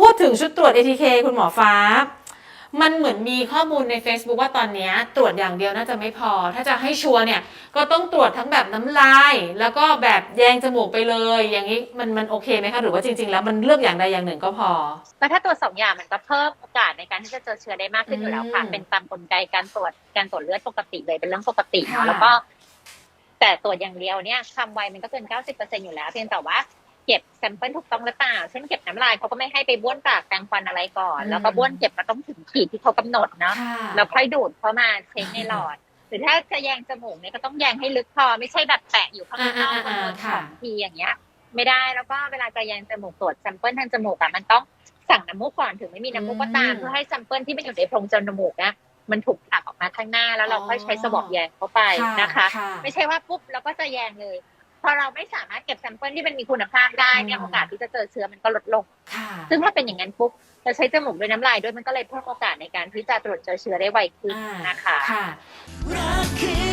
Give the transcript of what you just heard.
พูดถึงชุดตรวจ ATK คุณหมอฟ้า มันเหมือนมีข้อมูลใน Facebook ว่าตอนเนี้ยตรวจอย่างเดียวน่าจะไม่พอ ถ้าจะให้ชัวร์เนี่ยก็ต้องตรวจทั้งแบบน้ำลาย แล้วก็แบบแยงจมูกไปเลย อย่างนี้มันมันโอเคไหมคะหรือว่าจริง ๆ แล้วมันเลือกอย่างใดอย่างหนึ่งก็พอแล้วถ้าตัวจสองอย่างมันก็เพิ่มโอกาสในการที่จะเจอเชื้อได้มากขึ้นอยู่แล้วค่ะอืมเป็นตามกลไกการตรวจการตรวจเลือดปกติเลยเป็นเรื่องปกติค่ะเนาะแล้วก็แต่ตรวจอย่างเดียวเนี่ยทำไวมันก็เกิน 90%อยู่แล้ว เพียงแต่ว่าเก็บแซมเปิลถูกต้องหรือเปล่า เช่นเก็บน้ำลายเขาก็ไม่ให้ไปบ้วนปากแปรงฟันอะไรก่อน แล้วก็บ้วนเก็บมาต้องถึงขีดที่เขากำหนดเนาะค่ะแล้วค่อยดูดเข้ามาเช็คในหลอด หรือถ้าจะแยงจมูกเนี่ยก็ต้องแยงให้ลึกพอไม่ใช่แบบแตะอยู่ข้างนอกอ่าๆๆบนบนค่ะสองทีอย่างเงี้ย ไม่ได้แล้วก็เวลาจะแยงจมูกตรวจแซมเปิลทางจมูกอะมันต้องสั่งน้ำมูกก่อนถึงไม่มีน้ำมูกก็ตามอืมเพื่อให้แซมเปิลที่มันอยู่ในโพรงจมูกนะมันถูกผลักออกมาข้างหน้าแล้วเราค่อยใช้สวอปแยงเข้าไปนะคะค่ะไม่ใช่ว่าปุ๊บแล้วก็จะแยงเลย พอเราไม่สามารถเก็บแซมเปิลที่มันมีคุณภาพได้เนี่ยอืมโอกาสที่จะเจอเชื้อมันก็ลดลงค่ะซึ่งถ้าเป็นอย่างนั้นปุ๊บจะใช้จมูกด้วยน้ำลายด้วยมันก็เลยเพิ่มโอกาสในการที่จะตรวจเจอเชื้อได้ไวขึ้นอ่านะคะค่ะรักคือ